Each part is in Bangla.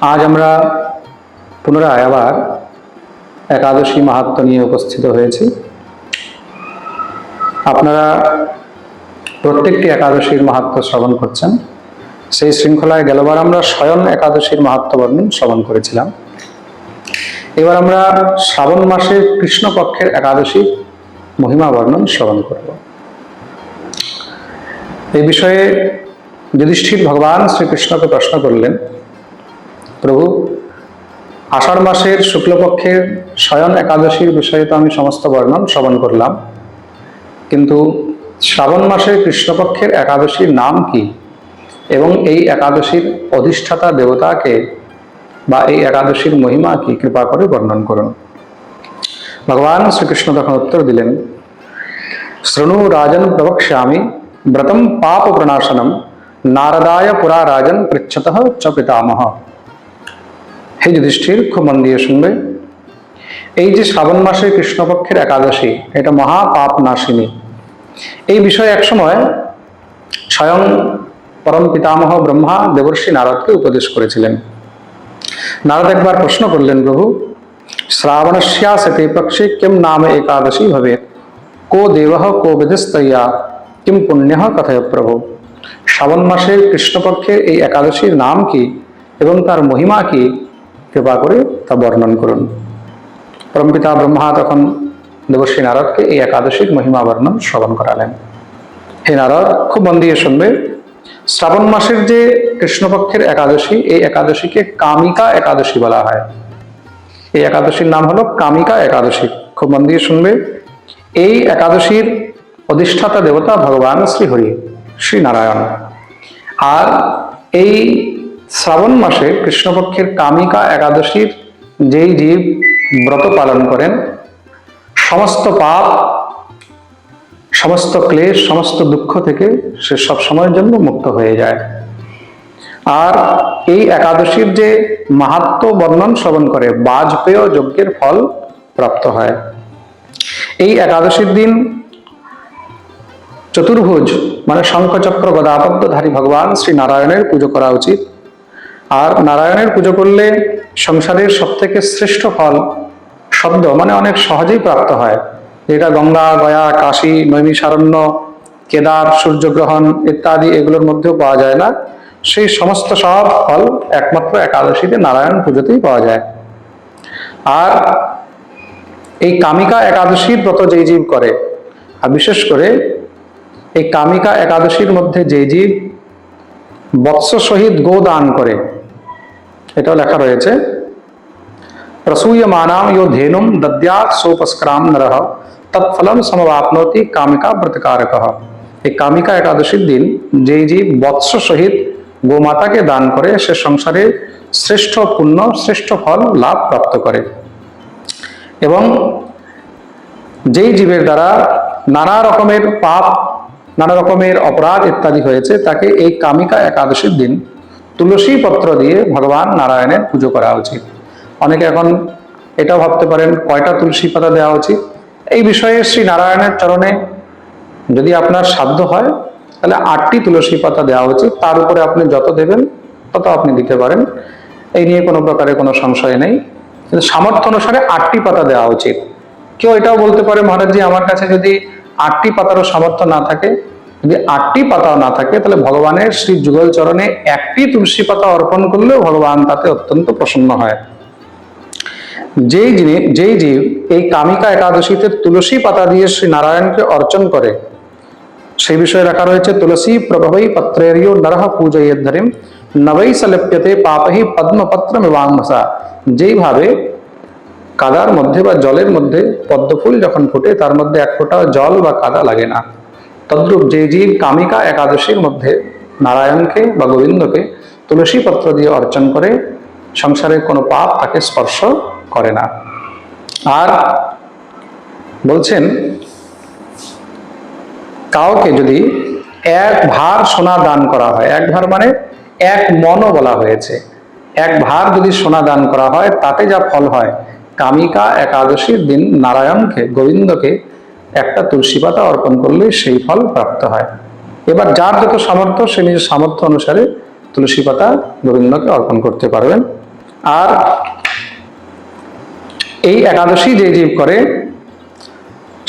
আজ আমরা পুনরায় আবার একাদশী মাহাত্ম নিয়ে উপস্থিত হয়েছি। আপনারা প্রত্যেকটি একাদশীর মাহাত্ম শ্রবণ করছেন। সেই শৃঙ্খলায় গেলবার আমরা স্বয়ং একাদশীর মাহাত্ম বর্ণন শ্রবণ করেছিলাম। এবার আমরা শ্রাবণ মাসের কৃষ্ণপক্ষের একাদশীর মহিমা বর্ণন শ্রবণ করব। এই বিষয়ে যুধিষ্ঠির ভগবান শ্রীকৃষ্ণকে প্রশ্ন করলেন প্রভু, আষাঢ় মাসের শুক্লপক্ষের শয়ন একাদশীর বিষয়ে তো আমি সমস্ত বর্ণন শ্রবণ করলাম। কিন্তু শ্রাবণ মাসের কৃষ্ণপক্ষের একাদশীর নাম কি এবং এই একাদশীর অধিষ্ঠাতা দেবতাকে বা এই একাদশীর মহিমা কি কৃপা করে বর্ণন করুন। ভগবান শ্রীকৃষ্ণ তখন উত্তর দিলেন, শৃণু রাজন প্রবক্ষ্যামি, ব্রতম পাপ প্রণাশনম, নারদায় পুরা রাজন পৃচ্ছত চ পিতামহ। হে যুধিষ্ঠির খুব মন দিয়ে শুনবে। এই যে শ্রাবণ মাসের কৃষ্ণপক্ষের একাদশী, এটা মহা পাপ নাশিনী এই বিষয়ে একসময় স্বয়ং পরম পিতামহ ব্রহ্মা দেবর্ষি নারদকে উপদেশ করেছিলেন। নারদ একবার প্রশ্ন করলেন, প্রভু শ্রাবণস্যাসতে পক্ষে কিম নাম একাদশী ভবে? কো দেব কো বিধিস্তয়া? কিম পুণ্য কথায় প্রভু, শ্রাবণ মাসের কৃষ্ণপক্ষের এই একাদশীর নাম কি এবং তার মহিমা কি? কৃপা করে তা বর্ণন করুন। পরমপিতা ব্রহ্মা তখন দেবশ্রী নারদকে এই একাদশীর মহিমা বর্ণন শ্রবণ করালেন। হে নারদ, খুব মন দিয়ে শুনবে। শ্রাবণ মাসের যে কৃষ্ণপক্ষের একাদশী, এই একাদশীকে কামিকা একাদশী বলা হয়। এই একাদশীর নাম হলো কামিকা একাদশী। খুব মন দিয়ে শুনবে। এই একাদশীর অধিষ্ঠাতা দেবতা ভগবান শ্রীহরি শ্রী নারায়ণ আর এই শ্রাবণ মাসে কৃষ্ণপক্ষের কামিকা একাদশীর যেই জীব ব্রত পালন করেন, সমস্ত পাপ, সমস্ত ক্লেশ, সমস্ত দুঃখ থেকে সে সব সময়ের জন্য মুক্ত হয়ে যায়। আর এই একাদশীর যে মাহাত্ম বর্ণন শ্রবণ করে, বাজপেয় যজ্ঞের ফল প্রাপ্ত হয়। এই একাদশীর দিন চতুর্ভুজ মানে শঙ্খচক্র গদাপদ্মধারী ভগবান শ্রী নারায়ণের পুজো করা উচিত। আর নারায়ণের পুজো করলে সংসারের সব থেকে শ্রেষ্ঠ ফল শব্দ মানে অনেক সহজেই প্রাপ্ত হয়। যেটা গঙ্গা, গয়া, কাশী নৈমিষারণ্য কেদার, সূর্যগ্রহণ ইত্যাদি এগুলোর মধ্যেও পাওয়া যায় না। সেই সমস্ত সব ফল একমাত্র একাদশীতে নারায়ণ পুজোতেই পাওয়া যায়। আর এই কামিকা একাদশীর ব্রত যেই জীব করে, আর বিশেষ করে এই কামিকা একাদশীর মধ্যে যে জীব বৎস সহিত গোদান করে এটাও লেখা রয়েছে। প্রসূয়মানাম ইয়ো ধেনুম দদ্যাৎ সোপস্ক্রাম নরহ তৎফলম সমবাপনতি কামিকা ব্রতকারক এই কামিকা একাদশীর দিন যেই জীব বৎস সহিত গোমাতাকে দান করে, সে সংসারে শ্রেষ্ঠ পুণ্য, শ্রেষ্ঠ ফল, লাভ প্রাপ্ত করে। এবং যেই জীবের দ্বারা নানা রকমের পাপ, নানা রকমের অপরাধ ইত্যাদি হয়েছে, তাকে এই কামিকা একাদশীর দিন তুলসী পত্র দিয়ে ভগবান নারায়ণের পুজো করা উচিত। অনেকে এখন এটাও ভাবতে পারেন, কয়টা তুলসী পাতা দেওয়া উচিত? এই বিষয়ে শ্রী নারায়ণের চরণে যদি আপনার সাধ্য হয়, তাহলে আটটি তুলসী পাতা দেওয়া উচিত। তার উপরে আপনি যত দেবেন, তত আপনি দিতে পারেন। এই নিয়ে কোনো প্রকারে কোনো সংশয় নেই। কিন্তু সামর্থ্য অনুসারে আটটি পাতা দেওয়া উচিত। কেউ এটাও বলতে পারে মহারাজজি আমার কাছে যদি আটটি পাতারও সামর্থ্য না থাকে যদি আটটি পাতাও না থাকে, তাহলে ভগবানের শ্রী যুগল চরণে একটি তুলসী পাতা অর্পণ করলেও ভগবান তাতে অত্যন্ত প্রসন্ন হয়। যেই যিনি, যেই জীব এই কামিকা একাদশীতে তুলসী পাতা দিয়ে শ্রী নারায়ণকে অর্চন করে সেই বিষয়ে রাখা রয়েছে, তুলসী প্রভবৈ পত্রেরিয় নরহ পূজয়েদ্ধরিম, নবৈ সলিপ্যতে পাপহি পদ্মপত্র মিবাংসা যেইভাবে কাদার মধ্যে বা জলের মধ্যে পদ্মফুল যখন ফুটে, তার মধ্যে এক ফোঁটা জল বা কাদা লাগে না। তদ্রূপ যে জীব কামিকা একাদশীর মধ্যে নারায়ণকে বা গোবিন্দকে তুলসী পত্র দিয়ে অর্চন করে সংসারের কোনো পাপ তাকে স্পর্শ করে না। আর বলছেন, কাউকে যদি এক ভার সোনা দান করা হয়, এক ভার মানে এক মনও বলা হয়েছে, এক ভার যদি সোনা দান করা হয়, তাতে যা ফল হয়, কামিকা একাদশীর দিন নারায়ণকে, গোবিন্দকে একটা তুলসী পাতা অর্পণ করলে সেই ফল প্রাপ্ত হয়। এবার যার যত সামর্থ্য, সে নিজের সামর্থ্য অনুসারে তুলসী পাতা গোবিন্দকে অর্পণ করতে পারবেন। আর এই একাদশী যে জীব করে,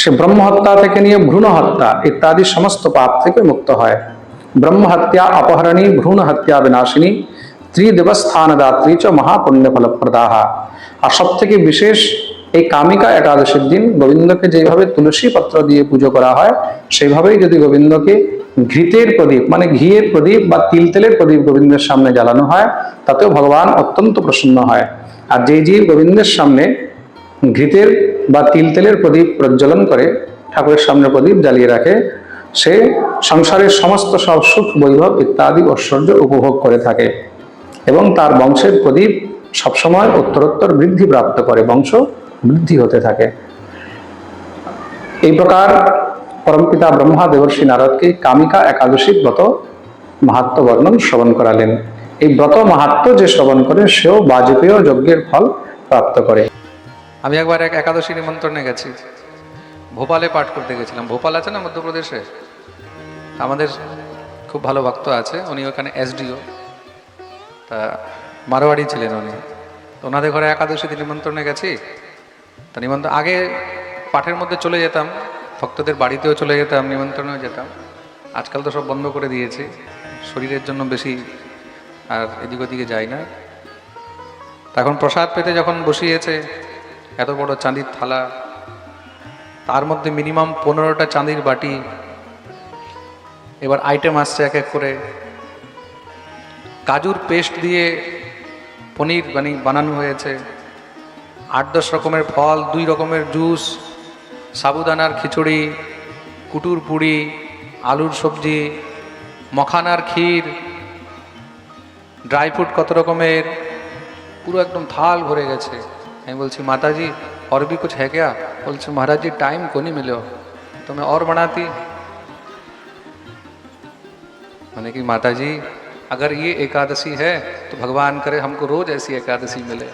সে ব্রহ্ম হত্যা থেকে নিয়ে ভ্রূণ হত্যা ইত্যাদি সমস্ত পাপ থেকে মুক্ত হয়। ব্রহ্ম হত্যা অপহরণী ভ্রূণ হত্যা বিনাশিনী ত্রিদেবস্থান দাত্রী চ মহাপুণ্য ফলপ্রদাহা আর সব থেকে বিশেষ এই কামিকা একাদশীর দিন গোবিন্দকে যেভাবে তুলসী পত্র দিয়ে পুজো করা হয়, সেইভাবেই যদি গোবিন্দকে ঘৃতের প্রদীপ মানে ঘিয়ের প্রদীপ বা তিল তেলের প্রদীপ গোবিন্দের সামনে জ্বালানো হয়, তাতেও ভগবান অত্যন্ত প্রসন্ন হয়। আর যেই জীব গোবিন্দের সামনে ঘৃতের বা তিল তেলের প্রদীপ প্রজ্বলন করে, ঠাকুরের সামনে প্রদীপ জ্বালিয়ে রাখে, সে সংসারের সমস্ত সব সুখ, বৈভব ইত্যাদি ঐশ্বর্য উপভোগ করে থাকে। এবং তার বংশের প্রদীপ সবসময় উত্তরোত্তর বৃদ্ধি প্রাপ্ত করে। বংশ বৃদ্ধি হতে থাকে। এই প্রকার পরমপিতা ব্রহ্মা দেবর্ষী নারদকে কামিকা একাদশীর ব্রত মাহাত্ম বর্ণন শ্রবণ করালেন। এই ব্রত মাহাত্ম যে শ্রবণ করে, সেও বাজপেয় যজ্ঞের ফল প্রাপ্ত করে। আমি একবার এক একাদশী নিমন্ত্রণে গেছি। ভোপালে পাঠ করতে গেছিলাম। ভোপাল আছে না মধ্যপ্রদেশে? আমাদের খুব ভালো ভক্ত আছে, উনি ওখানে এসডিও। তা মারোয়াড়ি ছিলেন উনি। ওনাদের ঘরে একাদশী নিমন্ত্রণে গেছি। তা নিমন্ত্রণ, আগে পাঠের মধ্যে চলে যেতাম, ভক্তদের বাড়িতেও চলে যেতাম, নিমন্ত্রণেও যেতাম। আজকাল তো সব বন্ধ করে দিয়েছি, শরীরের জন্য বেশি আর এদিক ওদিকে যাই না। এখন প্রসাদ পেতে যখন বসিয়েছে, এত বড় চাঁদির থালা, তার মধ্যে মিনিমাম পনেরোটা চাঁদির বাটি, এবার আইটেম আসছে এক এক করে। কাজুর পেস্ট দিয়ে পনির মানে বানানো হয়েছে। আট দশ রকমের ফল দুই রকমের জুস সাবুদানার খিচুড়ি কুটুর পুরি আলুর সবজি মখানার ক্ষীর ড্রাই ফ্রুট কত রকমের পুরো একদম থাল ভরে গেছে আমি বলছি মাতাজি और भी कुछ है क्या बोलते महाराज जी टाइम को नहीं मिले हो तो मैं और बनाती मैंने कि माता जी अगर ये एकादशी है तो भगवान करे हमको रोज ऐसी एकादशी मिले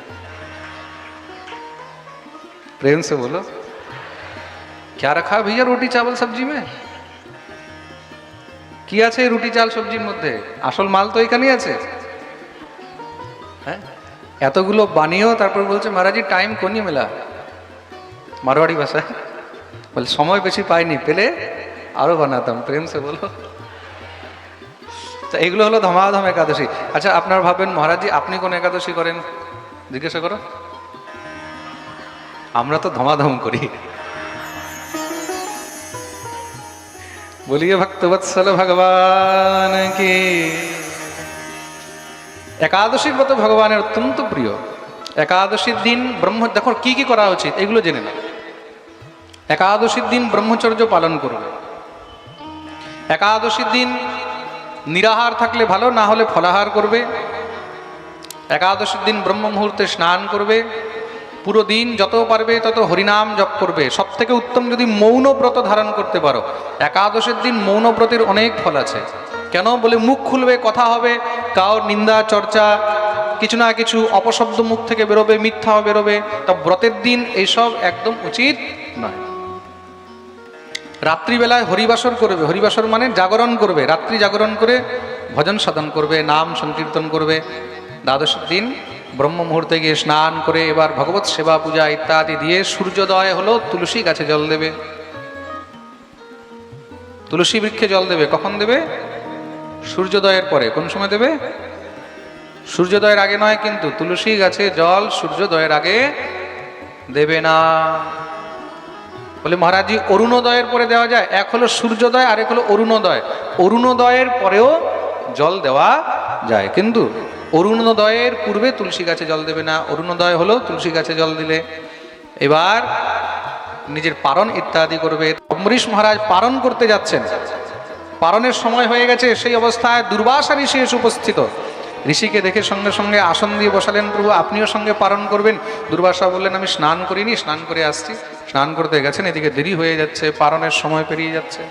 प्रेम से बोलो क्या रखा है भैया रोटी चावल सब्जी में কি আছে রুটি চাল সবজির মধ্যে আসল মাল তো এখানেই আছে হ্যাঁ এতগুলো বানিয়েও তারপর বলছে মহারাজি টাইম কোনি মেলা মারোয়াড়ি ভাষায় বলে সময় বেশি পাইনি পেলে আরো বানাতাম প্রেম সে বলো তা এগুলো হলো ধমাধম একাদশী আচ্ছা আপনার ভাববেন মহারাজি আপনি কোন একাদশী করেন জিজ্ঞাসা করো আমরা তো ধমাধম করি। বলিয়ে ভক্তবৎসল ভগবান কি। একাদশীর মতো ভগবানের অত্যন্ত প্রিয়। একাদশীর দিন ব্রহ্ম, দেখো কি কি করা উচিত, এগুলো জেনে না একাদশীর দিন ব্রহ্মচর্য পালন করবে। একাদশীর দিন নিরাহার থাকলে ভালো, না হলে ফলাহার করবে। একাদশীর দিন ব্রহ্ম মুহূর্তে স্নান করবে। পুরো দিন যত পারবে তত হরিনাম জপ করবে। সব থেকে উত্তম যদি মৌন ব্রত ধারণ করতে পারো, একাদশের দিন মৌনব্রতের অনেক ফল আছে। কেন? বলে মুখ খুলবে, কথা হবে কাউর নিন্দা, চর্চা, কিছু না কিছু অপশব্দ মুখ থেকে বেরোবে মিথ্যাও বেরোবে। তা ব্রতের দিন এইসব একদম উচিত নয়। রাত্রিবেলায় হরিবাসর করবে। হরিবাসর মানে জাগরণ করবে। রাত্রি জাগরণ করে ভজন সাধন করবে, নাম সংকীর্তন করবে। দ্বাদশের দিন ব্রহ্ম মুহূর্তে গিয়ে স্নান করে এবার ভগবত সেবা পূজা ইত্যাদি দিয়ে সূর্যোদয় হলো তুলসী গাছে জল দেবে। তুলসী বৃক্ষে জল দেবে, কখন দেবে? সূর্যোদয়ের পরে। কোন সময় দেবে? সূর্যোদয়ের আগে নয় কিন্তু তুলসী গাছে জল সূর্যোদয়ের আগে দেবে না। বলে মহারাজজি, অরুণোদয়ের পরে দেওয়া যায়, এক হলো সূর্যোদয় আর এক হলো অরুণোদয়। অরুণোদয়ের পরেও জল দেওয়া যায়। কিন্তু অরুণোদয়ের পূর্বে তুলসী গাছে জল দেবে না। অরুণোদয় হলো তুলসী গাছে জল দিলে। এবার নিজের পারণ ইত্যাদি করবে। অম্বরীশ মহারাজ পারণ করতে যাচ্ছেন। পারণের সময় হয়ে গেছে, সেই অবস্থায় দুর্বাসা ঋষি এসে উপস্থিত। ঋষিকে দেখে সঙ্গে সঙ্গে আসন দিয়ে বসালেন, প্রভু, আপনিও সঙ্গে পালন করবেন। দুর্বাসা বললেন, আমি স্নান করিনি, স্নান করে আসছি। স্নান করতে গেছেন, এদিকে দেরি হয়ে যাচ্ছে, পারণের সময় পেরিয়ে যাচ্ছে।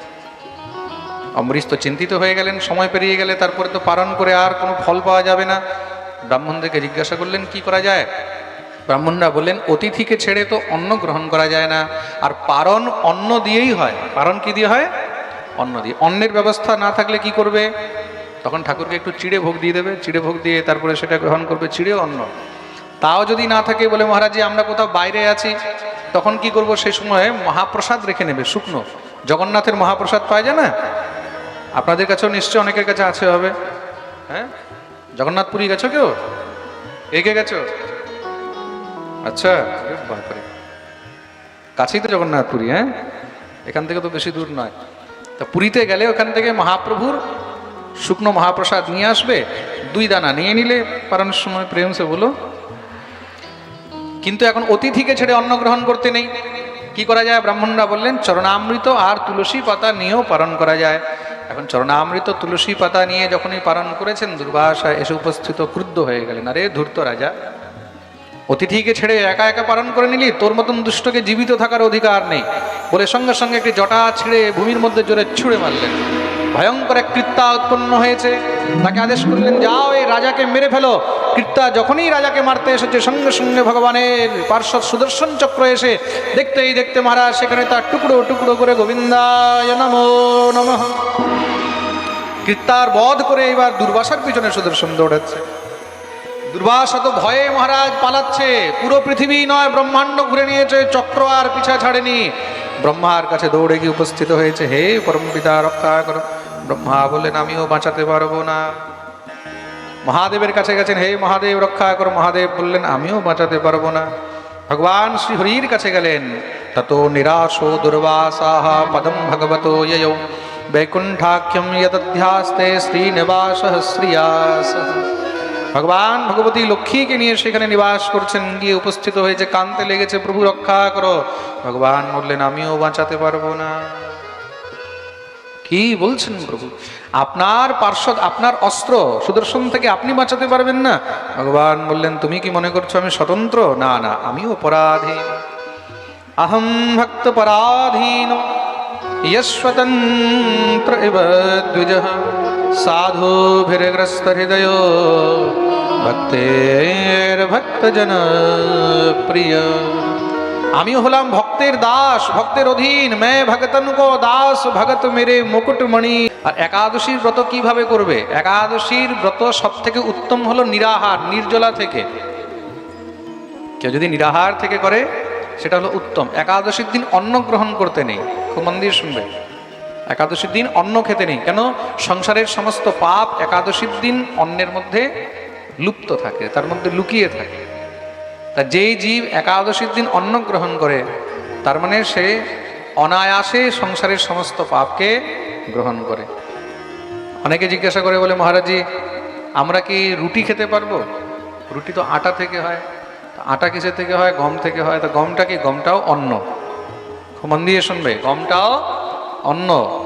অমরিশ তো চিন্তিত হয়ে গেলেন, সময় পেরিয়ে গেলে তারপরে তো পালন করে আর কোনো ফল পাওয়া যাবে না। ব্রাহ্মণদেরকে জিজ্ঞাসা করলেন, কি করা যায়? ব্রাহ্মণরা বললেন, অতিথিকে ছেড়ে তো অন্ন গ্রহণ করা যায় না। আর পারণ অন্ন দিয়েই হয়। পারণ কি দিয়ে হয়? অন্ন দিয়ে। অন্নের ব্যবস্থা না থাকলে কি করবে? তখন ঠাকুরকে একটু চিড়ে ভোগ দিয়ে দেবে। চিড়ে ভোগ দিয়ে তারপরে সেটা গ্রহণ করবে চিড়ে অন্ন। তাও যদি না থাকে বলে, মহারাজ আমরা কোথাও বাইরে আছি। তখন কি করব? সেই সময় মহাপ্রসাদ রেখে নেবে, শুকনো। জগন্নাথের মহাপ্রসাদ পাওয়া যায় না? আপনাদের কাছেও নিশ্চয় অনেকের কাছে আছে হবে। হ্যাঁ? জগন্নাথপুরী গেছো কেউ? এগে গেছো? আচ্ছা। কাছেই তো জগন্নাথপুরী হ্যাঁ? এখান থেকে তো বেশি দূর নয়। তা পুরীতে গেলে ওখান থেকে মহাপ্রভুর শুকনো মহাপ্রসাদ নিয়ে আসবে, দুই দানা নিয়ে নিলে পারানোর সময় প্রেম সে বলো। কিন্তু এখন অতিথিকে ছেড়ে অন্ন গ্রহণ করতে নেই। কি করা যায়? ব্রাহ্মণরা বললেন, চরণামৃত আর তুলসী পাতা নিয়েও পালন করা যায়। এখন চরণামৃত তুলসী পাতা নিয়ে যখনই পালন করেছেন দুর্বাসা এসে উপস্থিত ক্রুদ্ধ হয়ে গেলেন। আরে, ধূর্ত রাজা, অতিথিকে ছেড়ে একা একা পালন করে নিলি? তোর মতন দুষ্টকে জীবিত থাকার অধিকার নেই। বলে সঙ্গে সঙ্গে একটি জটা ছেড়ে ভূমির মধ্যে জোরে ছুঁড়ে মারলেন। ভয়ঙ্কর এক কৃত্যা উৎপন্ন হয়েছে। তাকে আদেশ করলেন, যাও, এই রাজাকে মেরে ফেলো। কৃত্যা যখনই রাজাকে মারতে এসেছে, সঙ্গে সঙ্গে ভগবানের পার্শ্বদ সুদর্শন চক্র এসে দেখতেই দেখতে মহারাজ, সেখানে তার টুকরো টুকরো করে গোবিন্দায় নমো নমঃ। কৃত্তার বধ করে এবার দুর্বাসার পিছনে সুদর্শন দৌড়াচ্ছে। দুর্বাসা তো ভয়ে মহারাজ পালাচ্ছে, পুরো পৃথিবী নয়, ব্রহ্মাণ্ড ঘুরে নিয়েছে, চক্র আর পিছা ছাড়েনি। ব্রহ্মার কাছে দৌড়ে গিয়ে উপস্থিত হয়েছে, হে পরম পিতা রক্ষা করো। ব্রহ্মা বললেন, আমিও বাঁচাতে পারব না। মহাদেবের কাছে গেছেন, হে মহাদেব, রক্ষা করো। মহাদেব বললেন, আমিও বাঁচাতে পারব না। ভগবান শ্রী হরির কাছে গেলেন, তত নিরাশো দুর্বাসাহ পদম ভগবতো বৈকুণ্ঠাখ্যম যদধ্যাস্তে শ্রীনিবাস শ্রিয়াস ভগবান ভগবতী লক্ষ্মীকে নিয়ে সেখানে নিবাস করছেন, গিয়ে উপস্থিত হয়েছে কানতে লেগেছে, প্রভু, রক্ষা করো। ভগবান বললেন, আমিও বাঁচাতে পারব না। কি বলছেন প্রভু? আপনার পার্শ্বদ আপনার অস্ত্র সুদর্শন থেকে আপনি বাঁচাতে পারবেন না। ভগবান বললেন, তুমি কি মনে করছ আমি স্বতন্ত্র? না না আমি অপরাধী। আহম ভক্ত পরাধীন। ইয়স্বতন্ত্র ইব দ্বিজ সাধু ভিরগ্রস্ত হৃদয় ভক্তের ভক্তজন প্রিয়। আমিও হলাম ভক্তের দাস, ভক্তের অধীন। মে ভগতন কো দাস, ভগত মেরে মুকুটমণি। আর একাদশীর ব্রত কীভাবে করবে? একাদশীর ব্রত সব থেকে উত্তম হলো নিরাহার, নির্জলা থেকে। কেউ যদি নিরাহার থেকে করে, সেটা হলো উত্তম। একাদশীর দিন অন্ন গ্রহণ করতে নেই। খুব মন দিয়ে শুনবে। একাদশীর দিন অন্ন খেতে নেই। কেন? সংসারের সমস্ত পাপ একাদশীর দিন অন্নের মধ্যে লুপ্ত থাকে, তার মধ্যে লুকিয়ে থাকে। তা যেই জীব একাদশীর দিন অন্ন গ্রহণ করে, তার মানে সে অনায়াসে সংসারের সমস্ত পাপকে গ্রহণ করে। অনেকে জিজ্ঞাসা করে বলে, মহারাজি, আমরা কি রুটি খেতে পারব? রুটি তো আটা থেকে হয়। আটা কিসের থেকে হয়? গম থেকে হয়। তো গমটা কি? গমটাও অন্ন। মন দিয়ে শুনবে, গমটাও অন্ন।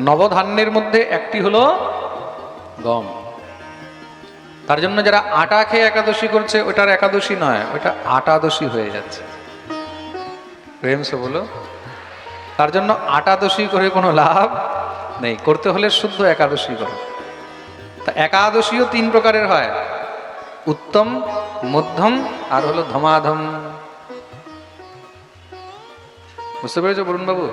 নবধান্যের মধ্যে একটি হলো গম। তার জন্য যারা আটা খেয়ে একাদশী করছে ওটার একাদশী নয় ওটা আটাদশী হয়ে যাচ্ছে। প্রেম সে বলো, তার জন্য আটাদশী করে কোনো লাভ নেই, করতে হলে শুদ্ধ একাদশী করো। তা একাদশীও তিন প্রকারের হয়, উত্তম, মধ্যম আর হলো ধমাধম। বুঝতে পেরেছ বরুণ বাবু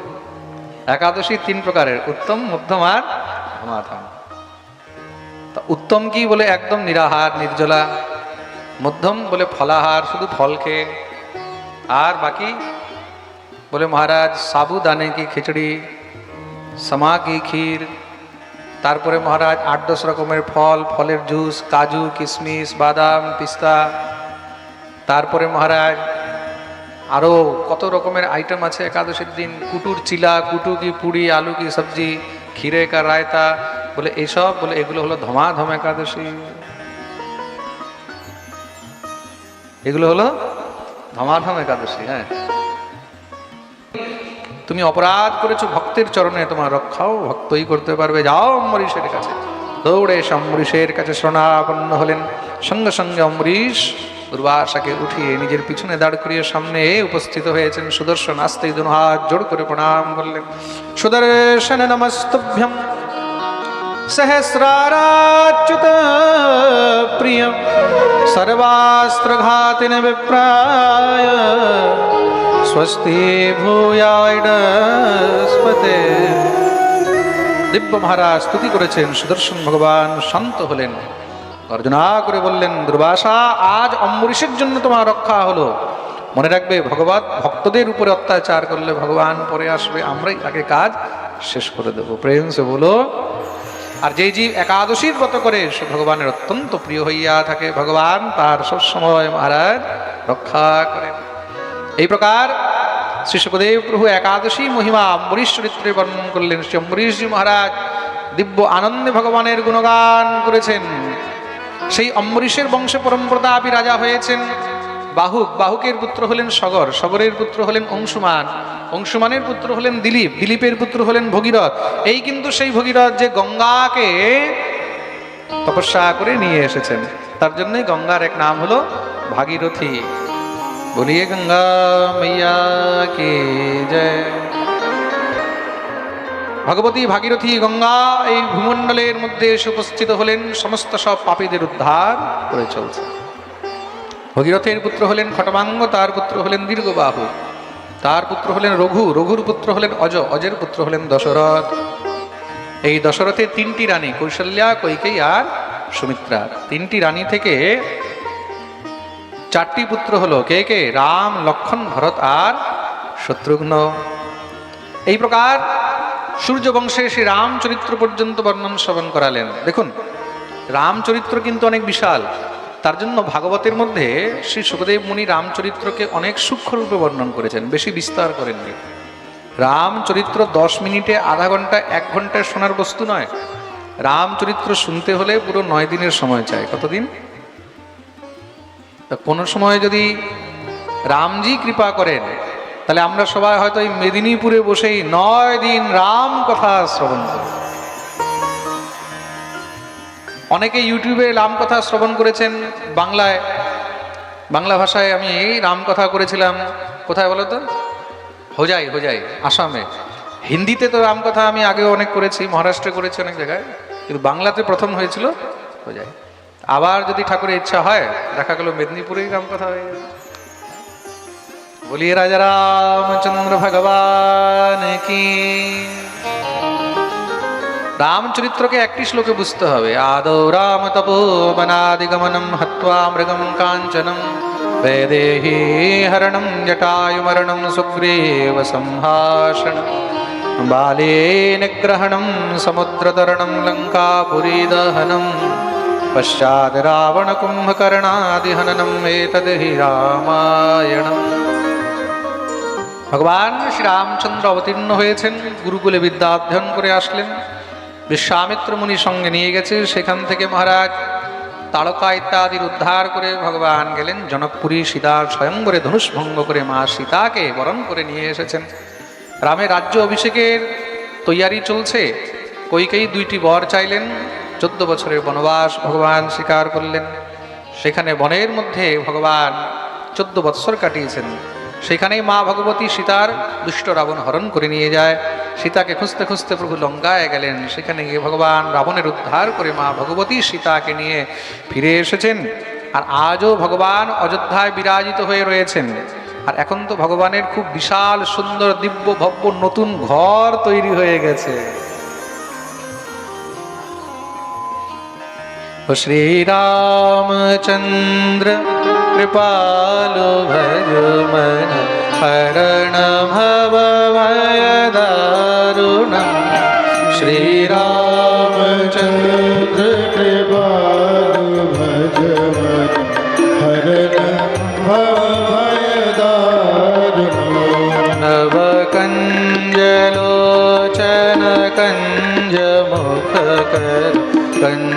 একাদশী তিন প্রকারের, উত্তম, মধ্যম আর ধমাধম। তা উত্তম কি বলে? একদম নিরাহার, নির্জলা। মধ্যম বলে ফলাহার, শুধু ফল খেয়ে। আর বাকি বলে মহারাজ, সাবুদানে কি খিচড়ি, সমা কি ক্ষীর? তারপরে মহারাজ আট দশ রকমের ফল, ফলের জুস, কাজু কিশমিশ বাদাম, পিস্তা। তারপরে মহারাজ আরও কত রকমের আইটেম আছে একাদশীর দিন? কুটুর চিলা কুটু কি পুরি, আলু কি সবজি, ক্ষীরে কা রায়তা বলে এইসব বলে, এগুলো হলো ধমাধম একাদশী। এগুলো হলো ধমাধম একাদশী হ্যাঁ। তুমি অপরাধ করেছ ভক্তের চরণে, তোমার রক্ষাও ভক্তই করতে পারবে। যাও অম্বরীশের কাছে, দৌড়ে এসে অম্বরীশের কাছে শরণাপন্ন হলেন। সঙ্গে সঙ্গে অম্বরীশ দুর্বাসাকে উঠিয়ে নিজের পিছনে দাঁড় করিয়ে সামনে উপস্থিত হয়েছেন। সুদর্শন আস্তে দুনো হাত জোড় করে প্রণাম করলেন। সুদর্শন নমস্তভ্যম सहस्राराच्युत प्रिय सर्वास्त्रघातिन विप्राय स्वस्ति ভূয়াইডস্পতে দিব্য মহারাজ স্তুতি করেছেন সুদর্শন ভগবান শান্ত হলেন অর্জনা করে বললেন দুর্বাসা আজ অম্বরীশের জন্য তোমার রক্ষা হলো মনে রাখবে ভগবত ভক্তদের উপরে অত্যাচার করলে ভগবান পরে আসবে আমরাই তাকে কাজ শেষ করে দেব প্রেম সে বলো আর যেই জীব একাদশীর ব্রত করে, সে ভগবানের অত্যন্ত প্রিয় হইয়া থাকে। ভগবান তার সবসময় মহারাজ রক্ষা করেন। এই প্রকার শ্রী সুখদেব প্রভু একাদশী মহিমা অম্বরীশ চরিত্রে বর্ণন করলেন। শ্রী অম্বরীশজি মহারাজ দিব্য আনন্দে ভগবানের গুণগান করেছেন। সেই অম্বরীশের বংশে পরমপ্রতাপী রাজা হয়েছেন। বাহুক, বাহুকের পুত্র হলেন সগর, সগরের পুত্র হলেন অংশুমান, অংশুমানের পুত্র হলেন দিলীপ, দিলীপের পুত্র হলেন ভগীরথ। এই কিন্তু সেই ভগীরথ যে গঙ্গাকে তপস্যা করে নিয়ে এসেছেন। তার জন্যই গঙ্গার এক নাম হলো ভাগীরথী। বলিয়ে গঙ্গা মাইয়া কে জয়। ভগবতী ভাগীরথী গঙ্গা এই ভূমণ্ডলের মধ্যে এসে উপস্থিত হলেন, সমস্ত সব পাপীদের উদ্ধার করে চলছে। ভগীরথের পুত্র হলেন খটমাঙ্গ, তার পুত্র হলেন দীর্ঘবাহু। তার পুত্র হলেন রঘু, রঘুর পুত্র হলেন অজ, অজের পুত্র হলেন দশরথ। এই দশরথের তিনটি রানী, কৌশল্যা, কৈকেয়ী আর সুমিত্রা। তিনটি রানী থেকে চারটি পুত্র হলো কে কে? রাম, লক্ষণ, ভরত আর শত্রুঘ্ন। এই প্রকার সূর্য বংশে সে রামচরিত্র পর্যন্ত বর্ণন শ্রবণ করালেন। দেখুন, রামচরিত্র কিন্তু অনেক বিশাল। তার জন্য ভাগবতের মধ্যে শ্রী সুখদেব মুনি রামচরিত্রকে অনেক সূক্ষ্ম রূপে বর্ণন করেছেন, বেশি বিস্তার করেননি। রামচরিত্র দশ মিনিটে আধা ঘণ্টা, এক ঘন্টায় শোনার বস্তু নয়। রামচরিত্র শুনতে হলে পুরো নয় দিনের সময় চাই। কতদিন? তা কোনো সময় যদি রামজি কৃপা করেন, তাহলে আমরা সবাই হয়তো এই মেদিনীপুরে বসেই নয় দিন রাম কথা শ্রবণ করি। অনেকে ইউটিউবে রামকথা শ্রবণ করেছেন, বাংলায়, বাংলা ভাষায় আমি রাম কথা করেছিলাম। কোথায় বলো তো? হোজাই হোজাই, আসামে। হিন্দিতে তো রামকথা আমি আগেও অনেক করেছি, মহারাষ্ট্রে করেছি অনেক জায়গায়। কিন্তু বাংলাতে প্রথম হয়েছিল হোজাই। আবার যদি ঠাকুরের ইচ্ছা হয়, দেখা গেল মেদিনীপুরেই রাম কথা হয়ে বলিয়ে রাজা রামচন্দ্র ভগবান কি রামচরিত্রকে একটি শ্লোকে বুঝতে হবে। আদৌ রাম তপো বনাদিগমনম হত্বা মৃগম কাঞ্চনম বেদেহি হরণম জটায়ুমরণম সুগ্রীব সম্ভাষণ বালে নিগ্রহণম সমুদ্রতরণম লঙ্কাপুরী দহনম পশ্চাৎ রাবণ কুম্ভকর্ণাদিহননম এতদ হি রামায়ণম। ভগবান শ্রীরামচন্দ্র অবতীর্ণ হয়েছেন। গুরুকুলে বিদ্যা অধ্যয়ন করে আসলেন। বিশ্বামিত্র মুনি সঙ্গে নিয়ে গেছে। সেখান থেকে মহারাজ তারকা ইত্যাদির উদ্ধার করে ভগবান গেলেন জনকপুরী সীতার স্বয়ংবরে ধনুষ ভঙ্গ করে মা সীতাকে বরণ করে নিয়ে এসেছেন। রামের রাজ্য অভিষেকের তৈয়ারি চলছে। কৈকেয়ী দুইটি বর চাইলেন। চোদ্দ বছরের বনবাস ভগবান স্বীকার করলেন। সেখানে বনের মধ্যে ভগবান চোদ্দ বৎসর কাটিয়েছেন। সেখানেই মা ভগবতী সীতার দুষ্ট রাবণ হরণ করে নিয়ে যায়। সীতাকে খুঁজতে খুঁজতে প্রভু লঙ্কায় গেলেন সেখানে গিয়ে ভগবান রাবণের উদ্ধার করে মা ভগবতী সীতাকে নিয়ে ফিরে এসেছেন আর আজও ভগবান অযোধ্যায় বিরাজিত হয়ে রয়েছেন আর এখন তো ভগবানের খুব বিশাল সুন্দর দিব্য ভব্য নতুন ঘর তৈরি হয়ে গেছে ओ श्री रामचंद्र कृपालु भज मन हरण भव कर कंज